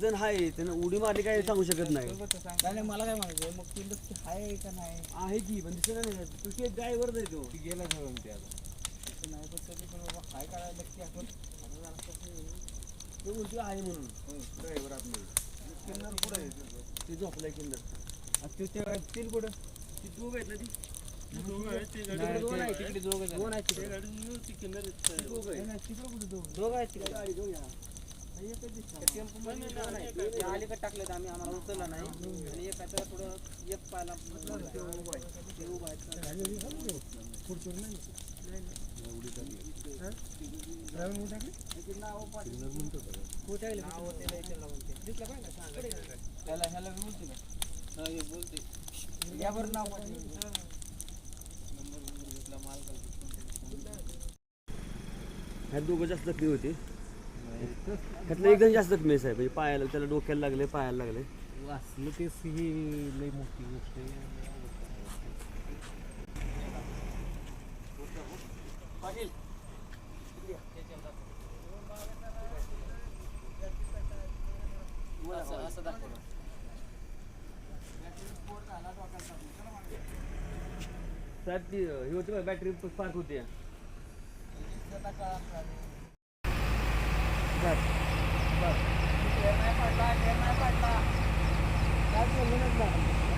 जण आहे त्यानं उडी मारली काय सांगू शकत नाही. मला काय म्हणायचं मग ती नक्की आहे का नाही? आहे की पण दुसरं नाही. तुझी एक गाय वर जायचो ती गेला घेऊन नाही पण तरी बाबा काय करायला नक्की आपण. ते उलटी आहे म्हणून. हो, ड्रायव्हर आपण किल्लर पुढे ती झोपलाय किल्लर तिथे तील कुठं ती दोघ आहेत ना ती दोघं आहेत तिकडे दोघं दोन आहेत तिकडे किल्लर दोघं आहेत तिकडे कुठे दोघं आहेत तिकडे गाडी दोघं अलीकडे टाकलेत आम्ही आम्हाला उचलला नाही आणि एक आता थोडं एक पाला ते उभा आहे पुढच्या नाही नाव पाठवलं ह्या दोघं जास्त जखमी होते. त्यातलं एक जण जास्त जखमी आहे साहेब. म्हणजे पायाला त्याला डोक्याला लागले पायाला लागले. वाचलं तेच ही लई मोठी गोष्ट आहे. असं दाखवलं साहेब ती हे होती बघ बॅटरी पार्क होती. काय बोललं नाही